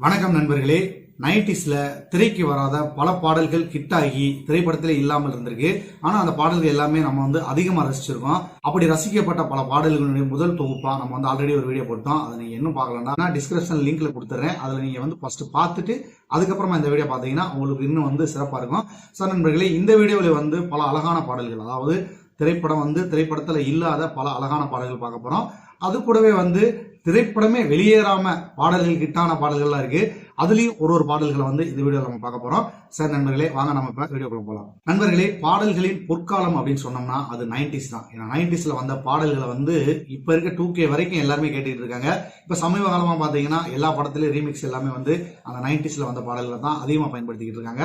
வணக்கம் நண்பர்களே. நைன்டிஸ்ல திரைக்கு வராத பல பாடல்கள் ஹிட் ஆகி திரைப்படத்திலே இல்லாமல் இருந்திருக்கு. ஆனா அந்த பாடல்கள் எல்லாமே நம்ம வந்து அதிகமா ரசிச்சிருக்கோம். அப்படி ரசிக்கப்பட்ட பல பாடல்களுடைய முதல் தொகுப்பா நம்ம வந்து ஆல்ரெடி ஒரு வீடியோ போட்டோம். அதை நீங்க இன்னும் பார்க்கலன்னா நான் டிஸ்கிரிப்ஷன் லிங்க்ல கொடுத்துறேன். அதுல நீங்க வந்து ஃபர்ஸ்ட் பார்த்துட்டு அதுக்கப்புறமா இந்த வீடியோ பார்த்தீங்கன்னா உங்களுக்கு இன்னும் வந்து சிறப்பா இருக்கும். சார் நண்பர்களே இந்த வீடியோவில் வந்து பல அழகான பாடல்கள் அதாவது திரைப்படம் வந்து திரைப்படத்தில் இல்லாத பல அழகான பாடல்கள் பார்க்க போகிறோம் அது கூடவே வந்து திரைப்படமே வெளியேறாம பாடல்கள் ஹிட்டான பாடல்கள்லாம் இருக்குது அதுலயும் ஒரு ஒரு பாடல்களை வந்து இந்த வீடியோ நம்ம பார்க்க போறோம். சார் நண்பர்களே வாங்க நம்ம இப்ப வீடியோக்குள்ள போலாம். நண்பர்களே பாடல்களின் பொற்காலம் அப்படின்னு சொன்னோம்னா அது நைன்டிஸ் தான். ஏன்னா நைன்டிஸ்ல வந்த பாடல்களை வந்து இப்ப இருக்க டூ கே வரைக்கும் எல்லாருமே கேட்டுட்டு இருக்காங்க. இப்ப சமீப காலமா பாத்தீங்கன்னா எல்லா படத்துலயும் ரீமிக்ஸ் எல்லாமே வந்து அந்த நைன்டிஸ்ல வந்த பாடல்களை தான் அதிகமா பயன்படுத்திக்கிட்டு இருக்காங்க.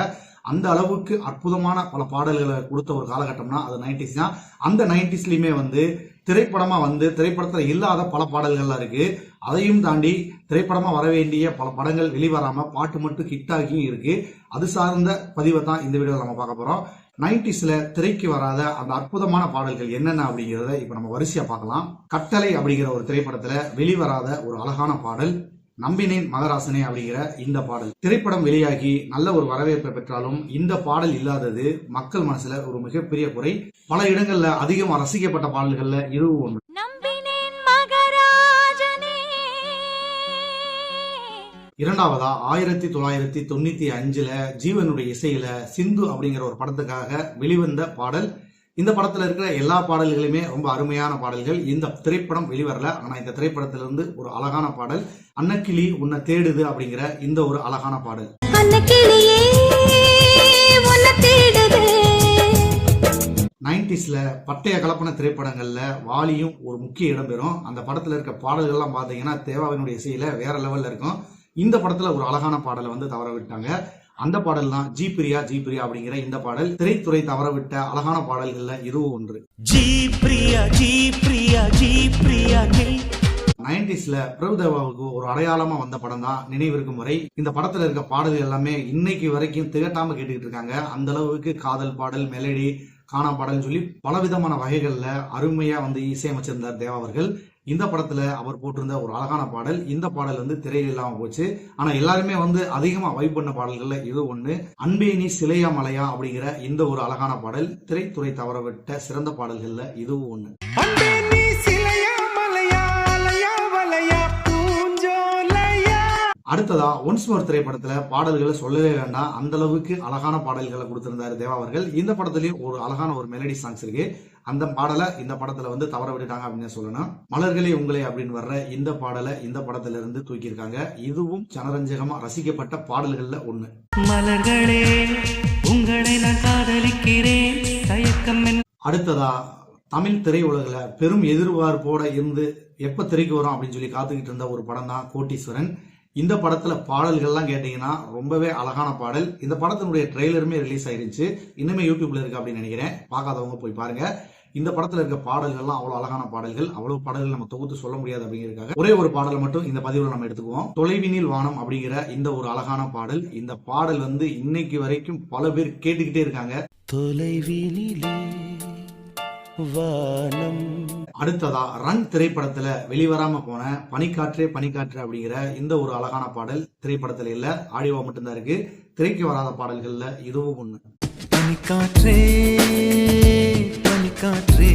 அந்த அளவுக்கு அற்புதமான பல பாடல்களை கொடுத்த ஒரு காலகட்டம்னா அது நைன்டிஸ் தான். அந்த நைன்டிஸ்லயுமே வந்து திரைப்படமாக வந்து திரைப்படத்தில் இல்லாத பல பாடல்கள்லாம் இருக்குது அதையும் தாண்டி திரைப்படமாக வர வேண்டிய பல படங்கள் வெளிவராமல் பாட்டு மட்டும் ஹிட் ஆகியும் இருக்குது அது சார்ந்த பதிவை தான் இந்த வீடியோவில் நம்ம பார்க்க போகிறோம் நைன்டிஸில் திரைக்கு வராத அந்த அற்புதமான பாடல்கள் என்னென்ன அப்படிங்கிறத இப்போ நம்ம வரிசையாக பார்க்கலாம். கட்டளை அப்படிங்கிற ஒரு திரைப்படத்தில் வெளிவராத ஒரு அழகான பாடல் நம்பினேன் மகராசனே அப்படிங்கிற இந்த பாடல். திரைப்படம் வெளியாகி நல்ல ஒரு வரவேற்பை பெற்றாலும் இந்த பாடல் இல்லாதது மக்கள் மனசுல ஒரு மிகப்பெரிய குறை. பல இடங்கள்ல அதிகமா ரசிக்கப்பட்ட பாடல்கள்ல இதுவும் ஒன்று. இரண்டாவதா ஆயிரத்தி தொள்ளாயிரத்தி தொண்ணூத்தி அஞ்சுல ஜீவனுடைய இசையில சிந்து அப்படிங்கிற ஒரு படத்துக்காக வெளிவந்த பாடல் இந்த படத்துல இருக்கிற எல்லா பாடல்களுமே ரொம்ப அருமையான பாடல்கள். இந்த திரைப்படம் வெளிவரல. ஆனா இந்த திரைப்படத்திலிருந்து ஒரு அழகான பாடல் அன்னக்கிளி உன்னை தேடுது அப்படிங்கிற இந்த ஒரு அழகான பாடல். நைன்டிஸ்ல பட்டய கலப்பன திரைப்படங்கள்ல வாலியும் ஒரு முக்கிய இடம் பெறும் அந்த படத்துல இருக்க பாடல்கள்லாம் பாத்தீங்கன்னா தேவாவினுடைய இசையில வேற லெவல்ல இருக்கும். இந்த படத்துல ஒரு அழகான பாடலை வந்து தவற விட்டாங்க. அந்த பாடல் தான் ஜி பிரியா ஜி பிரியா அப்படிங்கிற இந்த பாடல். திரைத்துறை தவற விட்ட அழகான பாடல்கள்ல இதுவும் ஒன்று. G Priya G Priya G Priya நைன்டிஸ்ல பிரபுதேவாவுக்கு ஒரு அடையாளமா வந்த படம் தான் நினைவிருக்கும் வரை. இந்த படத்துல இருக்க பாடல்கள் எல்லாமே இன்னைக்கு வரைக்கும் திகட்டாம கேட்டுக்கிட்டு இருக்காங்க. அந்த அளவுக்கு காதல் பாடல் மெலடி காணா பாடல் சொல்லி பலவிதமான வகைகள்ல அருமையா வந்து இசையமைச்சிருந்தார் தேவா அவர்கள். இந்த படத்துல அவர் போட்டிருந்த ஒரு அழகான பாடல் இந்த பாடல் வந்து திரையில் இல்லாம போச்சு. ஆனா எல்லாருமே வந்து அதிகமா வைப் பண்ண பாடல்கள்ல இது ஒண்ணு. அன்பே நீ சிலையா மலையா அப்படிங்கிற இந்த ஒரு அழகான பாடல் திரைத்துறை தவறவிட்ட சிறந்த பாடல்கள்ல இதுவும் ஒண்ணு. அடுத்ததா ஒன்ஸ் மோர் திரைப்படத்துல பாடல்களை சொல்லவே வேண்டாம். அந்த அளவுக்கு அழகான பாடல்களை கொடுத்திருந்தாரு தேவா அவர்கள். இந்த படத்துலயும் ஒரு அழகான ஒரு மெலடி சாங்ஸ் இருக்கு. அந்த பாடலை இந்த படத்துல வந்து தவற விட்டுட்டாங்க அப்படின்னு சொல்லணும். மலர்களே உங்களே அப்படின்னு வர்ற இந்த பாடலை இந்த படத்துல இருந்து தூக்கியிருக்காங்க. இதுவும் ஜனரஞ்சகமா ரசிக்கப்பட்ட பாடல்கள்ல ஒண்ணு. மலர்களே உங்களை நான் காதலிக்கிறேன். தயக்கம் அடுத்ததா தமிழ் திரையுலகில் பெரும் எதிர்பார்ப்போட இருந்து எப்ப திரைக்கு வரும் அப்படின்னு சொல்லி காத்துக்கிட்டு இருந்த ஒரு படம் தான் கோட்டீஸ்வரன். இந்த படத்துல பாடல்கள்லாம் கேட்டீங்கன்னா ரொம்பவே அழகான பாடல். இந்த படத்தினுடைய ட்ரெய்லருமே ரிலீஸ் ஆயிருச்சு. இன்னுமே யூடியூப்ல இருக்கு அப்படின்னு நினைக்கிறேன். பார்க்காதவங்க போய் பாருங்க. இந்த படத்துல இருக்க பாடல்கள்லாம் அவ்வளவு அழகான பாடல்கள். அவ்வளவு பாடல்கள் நம்ம தொகுத்து சொல்ல முடியாது அப்படிங்கிறதுக்காக ஒரே ஒரு பாடலை மட்டும் இந்த பதிவுல நம்ம எடுத்துக்குவோம். தொலைவினில் வானம் அப்படிங்கிற இந்த ஒரு அழகான பாடல். இந்த பாடல் வந்து இன்னைக்கு வரைக்கும் பல பேர் கேட்டுக்கிட்டே இருக்காங்க. தொலைவினிலே வானம் அடுத்ததா ரன் திரைப்படத்துல வெளிவராம போன பனிக்காற்றே பனிக்காற்று அப்படிங்கிற இந்த ஒரு அழகான பாடல் திரைப்படத்துல இல்ல ஆடியோ மட்டும்தான் இருக்கு. திரைக்கு வராத பாடல்கள்ல இதுவும் ஒண்ணு. பனிக்காற்றே பனிக்காற்றே.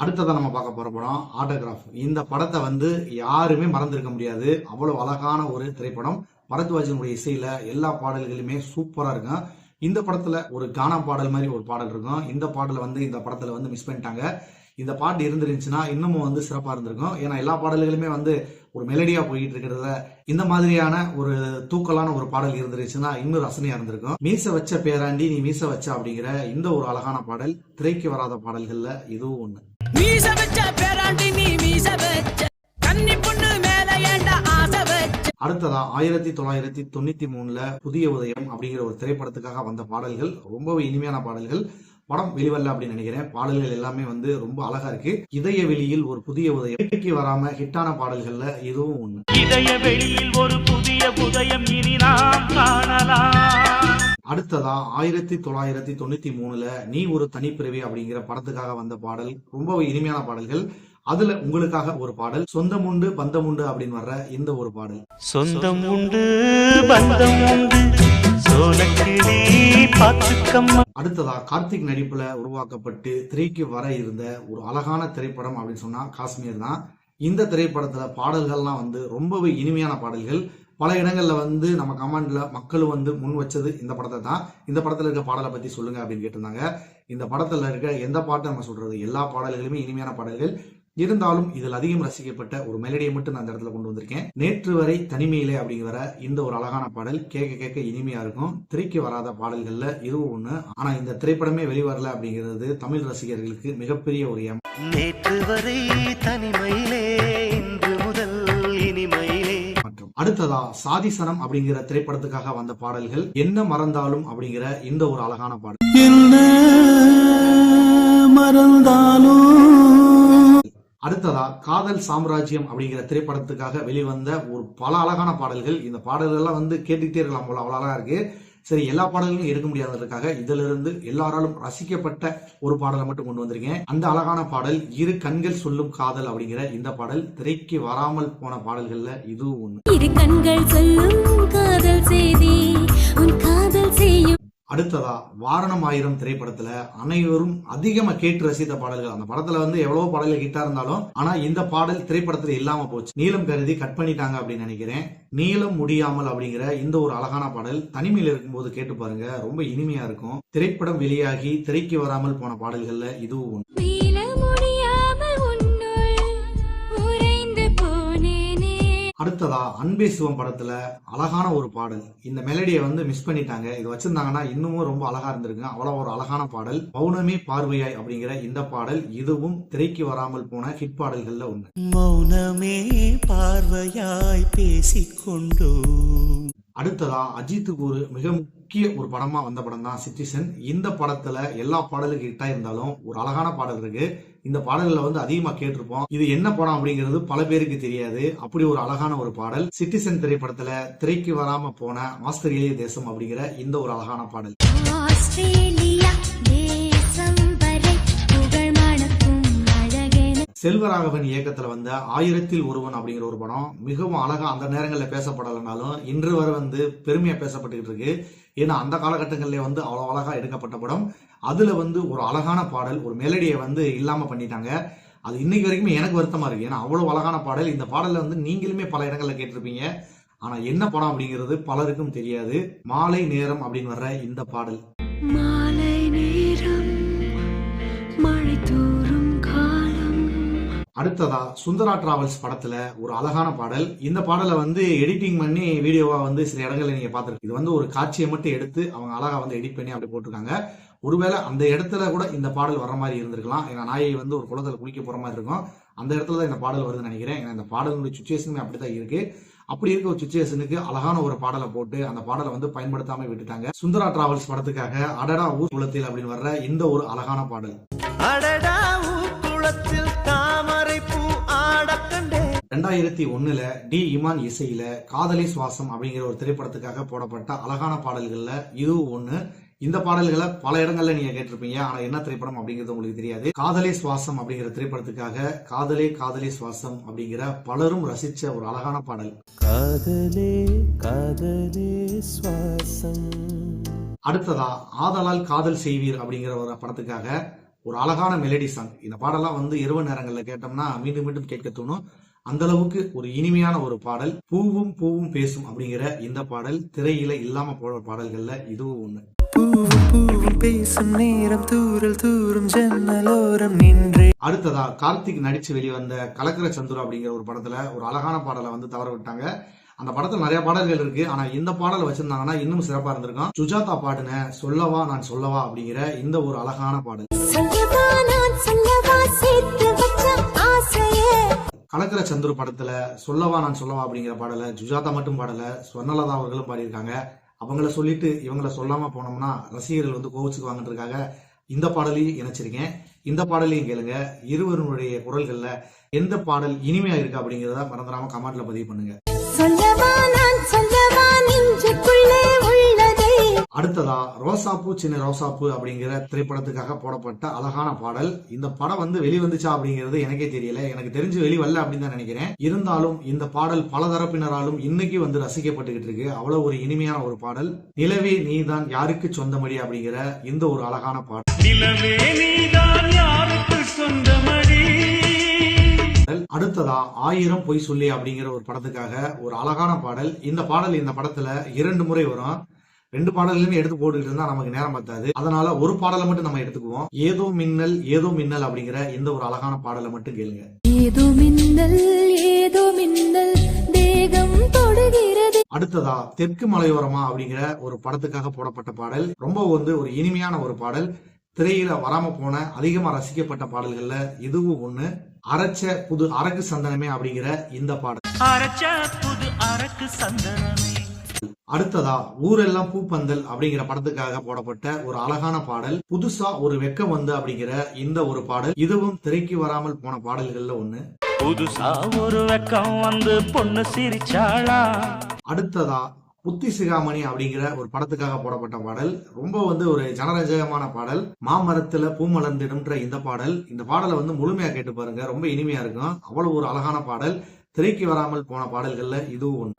அடுத்ததா நம்ம பார்க்க போற படம் ஆட்டோகிராஃப் இந்த படத்தை வந்து யாருமே மறந்திருக்க முடியாது. அவ்வளவு அழகான ஒரு திரைப்படம். பரத்வாஜனுடைய இசையில எல்லா பாடல்களுமே சூப்பரா இருக்கும். இந்த படத்துல ஒரு கானா பாடல் மாதிரி ஒரு பாடல் இருக்கும். இந்த பாடலை வந்து இந்த படத்துல வந்து மிஸ் பண்ணிட்டாங்க. இந்த பாட்டு இருந்துருந்துச்சுன்னா இன்னமும் வந்து சிறப்பா இருந்திருக்கும். ஏன்னா எல்லா பாடல்களுமே வந்து ஒரு மெலடியா போயிட்டு இருக்கிறத இந்த மாதிரியான ஒரு தூக்கலான ஒரு பாடல் இருந்துருச்சுன்னா இன்னும் ரசனையா இருந்திருக்கும். மீச வச்ச பேராண்டி நீ மீச வச்ச அப்படிங்கிற இந்த ஒரு அழகான பாடல் திரைக்கு வராத பாடல்கள்ல இதுவும் ஒண்ணு. மீச வச்ச பேராண்டி நீ மீச வச்ச கன்னி பொண்ணு மேல ஏண்டா ஆசை வச்ச? அடுத்ததா ஆயிரத்தி தொள்ளாயிரத்தி தொண்ணூத்தி மூணுல புதிய உதயம் அப்படிங்கிற ஒரு திரைப்படத்துக்காக வந்த பாடல்கள் ரொம்பவே இனிமையான பாடல்கள். படம் வெளிவரல அப்படின்னு நினைக்கிறேன். பாடல்கள் எல்லாமே வந்து ரொம்ப அழகா இருக்கு. இதய வெளியில் ஒரு புதிய உதயம். இடைக்கு வராம ஹிட்டான பாடல்கள்ல இதுவும் ஒண்ணு. இதய வெளியில் ஒரு புதிய உதயம் இனி நாம் காணலாம். அடுத்ததா ஆயிரத்தி தொள்ளாயிரத்தி தொண்ணூத்தி மூணுல நீ ஒரு தனிப்பிறவி அப்படிங்கிற படத்துக்காக வந்த பாடல். ரொம்ப இனிமையான பாடல்கள். அதுல உங்களுக்காக ஒரு பாடல். சொந்தம் உண்டு பந்தம் உண்டு அப்படின்னு வர்ற இந்த ஒரு பாடல். சொந்தம் உண்டு பந்தம் உண்டு. அடுத்ததா கார்த்திக் நடிப்புல உருவாக்கப்பட்டு திரைக்கு வர இருந்த ஒரு அழகான திரைப்படம் அப்படின்னு சொன்னா காஷ்மீர் தான். இந்த திரைப்படத்துல பாடல்கள்லாம் வந்து ரொம்பவே இனிமையான பாடல்கள். பல இடங்கள்ல வந்து நம்ம கமெண்ட்ல மக்களும் வந்து முன் வச்சது இந்த படத்தை தான். இந்த படத்துல இருக்க பாடலை பத்தி சொல்லுங்க அப்படின்னு கேட்டிருந்தாங்க. இந்த படத்துல இருக்க எந்த பாட்டு நம்ம சொல்றது? எல்லா பாடல்களுமே இனிமையான பாடல்கள். இருந்தாலும் இதில் அதிகம் ரசிக்கப்பட்ட ஒரு மெலடியை மட்டும் நான் அந்த இடத்துல கொண்டு வந்திருக்கேன். நேற்று வரை தனிமையிலே அப்படிங்கிற இந்த ஒரு அழகான பாடல் கேட்க கேட்க இனிமையா இருக்கும். திரைக்கு வராத பாடல்கள்ல இதுவும் ஒண்ணு. ஆனா இந்த திரைப்படமே வெளிவரல அப்படிங்கிறது தமிழ் ரசிகர்களுக்கு மிகப்பெரிய ஒரு ஏமாற்றம். நேற்று வரை தனிமையிலே இன்று முதல் இனிமையிலே. மற்றும் அடுத்ததா சாதிசனம் அப்படிங்கிற திரைப்படத்துக்காக வந்த பாடல்கள் என்ன மறந்தாலும் அப்படிங்கிற இந்த ஒரு அழகான பாடல். என்ன மறந்தாலும் அடுத்ததா காதல் சாம்ராஜ்யம் அப்படிங்கிற திரைப்படத்துக்காக வெளிவந்த ஒரு பல அழகான பாடல்கள். இந்த பாடல்கள்லாம் வந்து கேட்டுக்கிட்டே இருக்கலாம் போல அவ்வளோ அழகா இருக்கு. சரி எல்லா பாடல்களும் எடுக்க முடியாததுக்காக இதுல இருந்து எல்லாராலும் ரசிக்கப்பட்ட ஒரு பாடலை மட்டும் கொண்டு வந்திருக்கேன். அந்த அழகான பாடல் இரு கண்கள் சொல்லும் காதல் அப்படிங்கிற இந்த பாடல் திரைக்கு வராமல் போன பாடல்கள்ல இதுவும் ஒன்று இரு கண்கள் சொல்லும் காதல் செய்தி உன் அடுத்ததா வாரணம் ஆயிரம் திரைப்படத்துல அனைவரும் அதிகமா கேட்டு ரசித்த பாடல்கள். அந்த படத்துல வந்து எவ்வளவு பாடல்கள் ஹிட்டா இருந்தாலும் ஆனா இந்த பாடல் திரைப்படத்துல இல்லாம போச்சு. நீளம் கருதி கட் பண்ணிட்டாங்க அப்படின்னு நினைக்கிறேன். நீளம் முடியாமல் அப்படிங்கிற இந்த ஒரு அழகான பாடல் தனிமையில் இருக்கும்போது கேட்டு பாருங்க. ரொம்ப இனிமையா இருக்கும். திரைப்படம் வெளியாகி திரைக்கு வராமல் போன பாடல்கள்ல இதுவும் ஒன்று அடுத்ததா அன்பே சிவம் படத்துல அழகான ஒரு பாடல். இந்த மெலடியை வந்து மிஸ் பண்ணிட்டாங்க. இது வச்சிருந்தாங்கன்னா இன்னமும் ரொம்ப அழகா இருந்திருக்கு அவ்வளவு ஒரு அழகான பாடல். பௌர்ணமி பார்வையாய் அப்படிங்கிற இந்த பாடல் இதுவும் திரைக்கு வராமல் போன ஹிட் பாடல்கள்ல ஒண்ணு. மௌனமே பார்வையாய் பேசிக்கொண்டோம் அடுத்ததா அஜித்துக்கு ஒரு மிக முக்கிய ஒரு படமா வந்த படம் தான் சிட்டிசன் இந்த படத்துல எல்லா பாடலுக்கு ஹிட்டா இருந்தாலும் ஒரு அழகான பாடல் இருக்கு. இந்த பாடல்களை வந்து அதிகமா கேட்டிருப்போம். இது என்ன படம் அப்படிங்கிறது பல பேருக்கு தெரியாது. அப்படி ஒரு அழகான ஒரு பாடல். சிட்டிசன் திரைப்படத்துல திரைக்கு வராம போன ஆஸ்திரேலிய தேசம் அப்படிங்கிற இந்த ஒரு அழகான பாடல். ஆஸ்திரேலியா செல்வராகவன் இயக்கத்தில் வந்த ஆயிரத்தில் ஒருவன் அப்படிங்கிற ஒரு படம் மிகவும் அழகாக அந்த நேரங்களில் பேசப்படலைனாலும் இன்று வரை வந்து பெருமையாக பேசப்பட்டுக்கிட்டு இருக்கு. ஏன்னா அந்த காலகட்டங்களிலே வந்து அவ்வளோ அழகாக எடுக்கப்பட்ட படம். அதில் வந்து ஒரு அழகான பாடல் ஒரு மெலடியை வந்து இல்லாமல் பண்ணிட்டாங்க. அது இன்னைக்கு வரைக்குமே எனக்கு வருத்தமாக இருக்குது ஏன்னா அவ்வளோ அழகான பாடல். இந்த பாடலில் வந்து நீங்களுமே பல இடங்களில் கேட்டிருப்பீங்க. ஆனால் என்ன படம் அப்படிங்கிறது பலருக்கும் தெரியாது. மாலை நேரம் அப்படின்னு வர்ற இந்த பாடல். மாலை நேரம் அடுத்ததா சுந்தரா டிராவல்ஸ் படத்துல ஒரு அழகான பாடல். இந்த பாடலை வந்து எடிட்டிங் பண்ணி வீடியோவா வந்து சில இடங்கள்ல நீங்க பார்த்திருக்கீங்க இது வந்து ஒரு காட்சியை மட்டும் எடுத்து அவங்க அழகா வந்து எடிட் பண்ணி அப்படி போட்டிருக்காங்க. ஒருவேளை அந்த இடத்துல கூட இந்த பாடல் வர மாதிரி இருந்திருக்கலாம். ஏன்னா நாயை வந்து ஒரு குளத்துல குளிக்க போற மாதிரி இருக்கும். அந்த இடத்துல தான் இந்த பாடல் வருதுன்னு நினைக்கிறேன். ஏன்னா இந்த பாடலுடைய சுச்சுவேஷனுமே அப்படிதான் இருக்கு. அப்படி இருக்க ஒரு சுச்சுவேஷனுக்கு அழகான ஒரு பாடலை போட்டு அந்த பாடலை வந்து பயன்படுத்தாம விட்டுட்டாங்க. சுந்தரா டிராவல்ஸ் படத்துக்காக அடடா ஊர் குளத்தில் அப்படின்னு வர்ற இந்த ஒரு அழகான பாடல். அடடா ரெண்டாயிரத்தி ஒண்ணுல டி இமான் இசையில காதலி சுவாசம் அப்படிங்கிற ஒரு திரைப்படத்துக்காக போடப்பட்ட அழகான பாடல்கள்ல இதுவும் ஒண்ணு. இந்த பாடல்களை பல இடங்கள்ல நீங்க கேட்டிருப்பீங்க. ஆனா என்ன திரைப்படம் அப்படிங்கிறது உங்களுக்கு தெரியாது. காதலே சுவாசம் அப்படிங்கிற திரைப்படத்துக்காக காதலே காதலே சுவாசம் அப்படிங்கிற பலரும் ரசிச்ச ஒரு அழகான பாடல். காதலே காதலே சுவாசம். அடுத்ததா ஆதலால் காதல் செய்வீர் அப்படிங்கிற ஒரு படத்துக்காக ஒரு அழகான மெலடி சாங் இந்த பாடலாம் வந்து இரவு நேரங்கள்ல கேட்டோம்னா மீண்டும் மீண்டும் கேட்க தோணும். அந்த அளவுக்கு ஒரு இனிமையான ஒரு பாடல் பூவும் பூவும் பேசும் அப்படிங்கிற இந்த பாடல் திரையில இல்லாம போற பாடல்கள்ல இதுவும் ஒண்ணு. பூவும் பூவும் பேசும் நேரம் தூரல் தூரும் ஜன்னலோரம் நின்றே. அடுத்ததா கார்த்திக் நடிச்சு வெளிவந்த கலக்கர சந்துரு அப்படிங்கிற ஒரு படத்துல ஒரு அழகான பாடலை வந்து தவற விட்டாங்க. அந்த படத்துல நிறைய பாடல்கள் இருக்கு. ஆனா இந்த பாடலை வச்சிருந்தாங்கன்னா இன்னும் சிறப்பா இருந்திருக்கும். சுஜாதா பாடின சொல்லவா நான் சொல்லவா அப்படிங்கிற இந்த ஒரு அழகான பாடல். கலக்கர சந்துரு படத்துல சொல்லவா நான் சொல்லவா அப்படிங்கிற பாடலை சுஜாதா மட்டும் பாடல ஸ்வர்ணலதா அவர்களும் பாடியிருக்காங்க. அவங்கள சொல்லிட்டு இவங்கள சொல்லாம போனோம்னா ரசிகர்கள் வந்து கோவிச்சுக்குவாங்கன்றதுக்காக இந்த பாடலையும் இணைச்சிருக்கேன். இந்த பாடலையும் கேளுங்க. இருவருடைய குரல்கள்ல எந்த பாடல் இனிமையா இருக்கு அப்படிங்கிறத மறந்துடாம கமெண்ட்ல பதிவு பண்ணுங்க. அடுத்ததா ரோசாப்பூ சின்ன ரோசாப்பூ அப்படிங்கிற திரைப்படத்துக்காக போடப்பட்ட அழகான பாடல். இந்த படம் வந்து வெளிவந்துச்சா அப்படிங்கிறது எனக்கே தெரியல. எனக்கு தெரிஞ்சு வெளிவரல அப்படின்னு தான் நினைக்கிறேன். இருந்தாலும் இந்த பாடல் பல தரப்பினராலும் இன்னைக்கு வந்து ரசிக்கப்பட்டுக்கிட்டு இருக்கு. அவ்வளவு ஒரு இனிமையான ஒரு பாடல். நிலவே நீதான் யாருக்கு சொந்தமடி அப்படிங்கிற இந்த ஒரு அழகான பாடல். நிலவே நீதான் யாருக்கு சொந்தமடி? அடுத்ததா ஆயிரம் பொய் சொல்லி அப்படிங்கிற ஒரு படத்துக்காக ஒரு அழகான பாடல். இந்த பாடல் இந்த படத்துல இரண்டு முறை வரும். ரெண்டு பாடல்களுமே எடுத்து போட்டுக்கிட்டு இருந்தா நமக்கு நேரம் பத்தாது. அதனால ஒரு பாடலை மட்டும் நம்ம எடுத்துக்குவோம். ஏதோ மின்னல் ஏதோ மின்னல் அப்படிங்கிற இந்த ஒரு அழகான பாடலை மட்டும் கேளுங்க. ஏதோ மின்னல் ஏதோ மின்னல் தேகம் தொடுகிறது. அடுத்ததா தெற்கு மலையோரமா அப்படிங்கிற ஒரு படத்துக்காக போடப்பட்ட பாடல். ரொம்ப வந்து ஒரு இனிமையான ஒரு பாடல். திரையில வராம போன அதிகமா ரசிக்கப்பட்ட பாடல்கள்ல இதுவும் ஒண்ணு. அரைச்ச புது அரக்கு சந்தனமே அப்படிங்கிற இந்த பாடல். அரைச்ச புது அரக்கு சந்தனமே. அடுத்ததா ஊரெல்லாம் பூப்பந்தல் அப்படிங்கிற படத்துக்காக போடப்பட்ட ஒரு அழகான பாடல் புதுசா ஒரு வெக்கம் வந்து அப்படிங்கிற இந்த ஒரு பாடல் இதுவும் திரைக்கு வராமல் போன பாடல்கள்ல ஒண்ணு. புதுசா ஒரு வெக்கம் வந்து பொண்ணு சிரிச்சாளா? அடுத்ததா புத்தி சிகாமணி அப்படிங்கிற ஒரு படத்துக்காக போடப்பட்ட பாடல் ரொம்ப வந்து ஒரு ஜனரஞ்சகமான பாடல் மாமரத்துல பூ மலர்ந்திடும்ன்ற இந்த பாடல் இந்த பாடலை வந்து முழுமையா கேட்டு பாருங்க ரொம்ப இனிமையா இருக்கும் அவ்வளவு ஒரு அழகான பாடல் திரைக்கு வராமல் போன பாடல்கள்ல இதுவும் ஒண்ணு.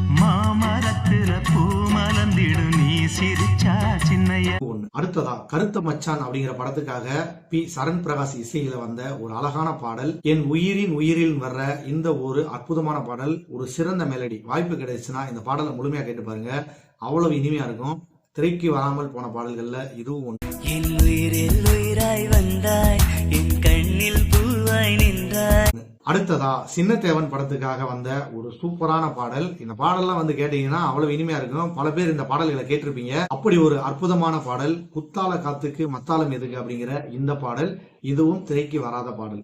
மாமரத்துல பூ மலர்ந்திடும். நீ சிரிச்சா சின்னைய. ஒண்ணு. அடுத்ததா கருத்த மச்சான் அப்படிங்கிற படத்துக்காக பி. சரண் பிரகாஷ் இசையில வந்த ஒரு அழகான பாடல். என் உயிரின் உயிரில் வர்ற இந்த ஒரு அற்புதமான பாடல் ஒரு சிறந்த மெலடி வாய்ப்பு கிடைச்சுன்னா இந்த பாடலை முழுமையா கேட்டு பாருங்க. அவ்வளவு இனிமையா இருக்கும். திரைக்கு வராமல் போன பாடல்கள்ல இதுவும் ஒன்று என் உயிரில் உயிராய் வந்தாய். அடுத்ததா சின்னத்தேவன் படத்துக்காக வந்த ஒரு சூப்பரான பாடல். இந்த பாடல்லாம் வந்து கேட்டீங்கன்னா அவ்வளவு இனிமையா இருக்கும். பல பேர் இந்த பாடல்களை கேட்டிருப்பீங்க. அப்படி ஒரு அற்புதமான பாடல். குத்தால காத்துக்கு மத்தாளம் எதுக்கு அப்படிங்கிற இந்த பாடல். இதுவும் திரைக்கு வராத பாடல்.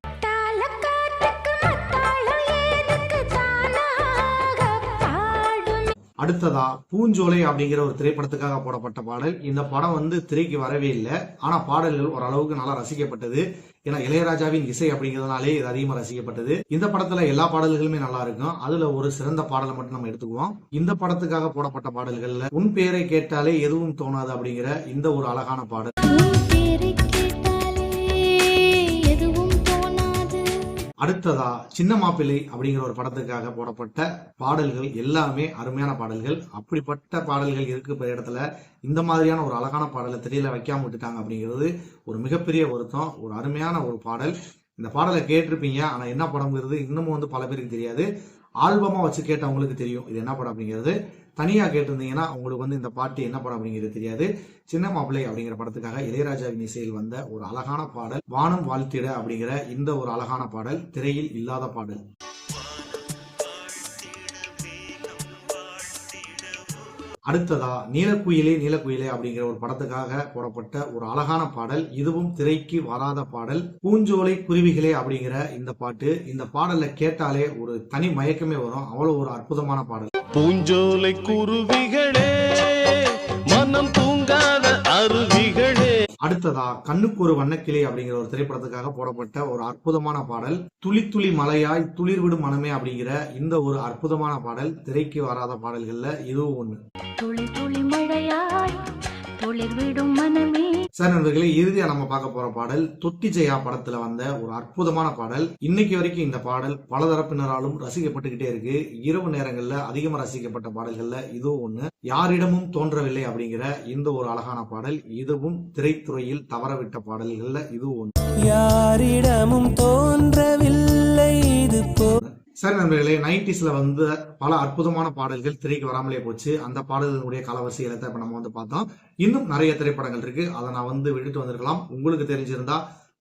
அடுத்ததா பூஞ்சோலை அப்படிங்கிற ஒரு திரைப்படத்துக்காக போடப்பட்ட பாடல். இந்த படம் வந்து திரைக்கு வரவே இல்லை. ஆனா பாடல்கள் ஓரளவுக்கு நல்லா ரசிக்கப்பட்டது. ஏன்னா இளையராஜாவின் இசை அப்படிங்கிறதுனாலே இது அதிகமா ரசிக்கப்பட்டது. இந்த படத்துல எல்லா பாடல்களுமே நல்லா இருக்கும். அதுல ஒரு சிறந்த பாடலை மட்டும் நம்ம எடுத்துக்குவோம். இந்த படத்துக்காக போடப்பட்ட பாடல்கள்ல உன் பேரை கேட்டாலே எதுவும் தோணாது அப்படிங்கிற இந்த ஒரு அழகான பாடல். அடுத்ததா சின்ன மாப்பிள்ளை அப்படிங்கிற ஒரு படத்துக்காக போடப்பட்ட பாடல்கள் எல்லாமே அருமையான பாடல்கள். அப்படிப்பட்ட பாடல்கள் இருக்க இடத்துல. இந்த மாதிரியான ஒரு அழகான பாடலை திரையில வைக்காம விட்டுட்டாங்க அப்படிங்கிறது ஒரு மிகப்பெரிய வருத்தம் ஒரு அருமையான ஒரு பாடல். இந்த பாடலை கேட்டிருப்பீங்க ஆனா என்ன படம்ங்கிறது இன்னமும் வந்து பல பேருக்கு தெரியாது. ஆல்பமா வச்சு கேட்டவங்களுக்கு தெரியும். இது என்ன படம் அப்படிங்கிறது. தனியா கேட்டிருந்தீங்கன்னா உங்களுக்கு வந்து இந்த பாட்டு என்ன படம் அப்படிங்கிறது தெரியாது. சின்ன மாப்பிள்ளை அப்படிங்கிற படத்துக்காக இளையராஜாவின் இசையில் வந்த ஒரு அழகான பாடல் வானம் வாழ்த்திட அப்படிங்கிற இந்த ஒரு அழகான பாடல் திரையில் இல்லாத பாடல். அடுத்ததா நீலக்குயிலே நீலக்குயிலே அப்படிங்கிற ஒரு படத்துக்காக போடப்பட்ட ஒரு அழகான பாடல் இதுவும் திரைக்கு வராத பாடல் பூஞ்சோலை குருவிகளே அப்படிங்கிற இந்த பாட்டு. இந்த பாடலை கேட்டாலே ஒரு தனி மயக்கமே வரும். அவ்வளவு ஒரு அற்புதமான பாடல். பூஞ்சோலை குருவிகளே மனம் தூங்காத அருள் அடுத்ததா கண்ணுக்கு ஒரு வண்ணக்கிளி அப்படிங்கிற ஒரு திரைப்படத்துக்காக போடப்பட்ட ஒரு அற்புதமான பாடல் துளி துளி மலையாய் துளிர்விடும் மனமே அப்படிங்கிற இந்த ஒரு அற்புதமான பாடல் திரைக்கு வராத பாடல்கள்ல இதுவும் ஒண்ணு. துளி துளி மழையாய் துளிர் விடும் மனமே. சார் நண்பர்களே இறுதியா நம்ம பார்க்க போற பாடல் தொட்டி ஜெயா படத்துல வந்த ஒரு அற்புதமான பாடல். இன்னைக்கு வரைக்கும் இந்த பாடல் பல தரப்பினராலும் ரசிக்கப்பட்டுக்கிட்டே இருக்கு. இரவு நேரங்கள்ல அதிகமா ரசிக்கப்பட்ட பாடல்கள்ல இதுவும் ஒண்ணு. யாரிடமும் தோன்றவில்லை அப்படிங்கிற இந்த ஒரு அழகான பாடல் இதுவும் திரைத்துறையில் தவறவிட்ட பாடல்கள்ல இதுவும் ஒண்ணு. யாரிடமும் தோன்றவில்லை இது போ சரி நண்பர்களே நைன்டிஸ்ல வந்து பல அற்புதமான பாடல்கள் திரைக்கு வராமலே போச்சு. அந்த பாடல்களுடைய காலவரிசைகளை தான் இப்ப நம்ம வந்து பார்த்தோம். இன்னும் நிறைய திரைப்படங்கள் இருக்கு. அதை நான் வந்து விட்டுட்டு வந்திருக்கலாம். உங்களுக்கு தெரிஞ்சிருந்தா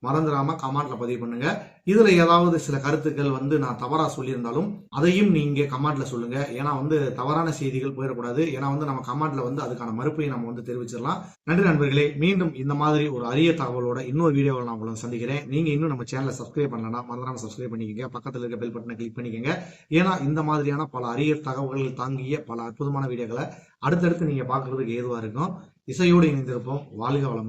மறந்துடாம கமெண்ட்ல பதிவு பண்ணுங்க. இதுல ஏதாவது சில கருத்துக்கள் வந்து நான் தவறா சொல்லியிருந்தாலும் அதையும் நீங்க கமெண்ட்ல சொல்லுங்க. ஏன்னா வந்து தவறான செய்திகள் போயிடக்கூடாது. ஏன்னா வந்து நம்ம கமெண்ட்ல வந்து அதுக்கான மறுப்பையும் நம்ம வந்து தெரிவிச்சிடலாம். நன்றி நண்பர்களே. மீண்டும் இந்த மாதிரி ஒரு அரிய தகவலோட இன்னொரு வீடியோவில் நான் உங்களை சந்திக்கிறேன். நீங்க இன்னும் நம்ம சேனலை சப்ஸ்கிரைப் பண்ணலன்னா மறந்துடாம சப்ஸ்கிரைப் பண்ணிக்கங்க. பக்கத்தில் இருக்க பெல் பட்டனை கிளிக் பண்ணிக்கங்க. ஏன்னா இந்த மாதிரியான பல அரிய தகவல்கள் தாங்கிய பல அற்புதமான வீடியோக்களை அடுத்தடுத்து நீங்க பாக்குறதுக்கு ஏதுவா இருக்கும். இசையோடு இணைந்திருப்போம். வாழ்க வளமுடன்.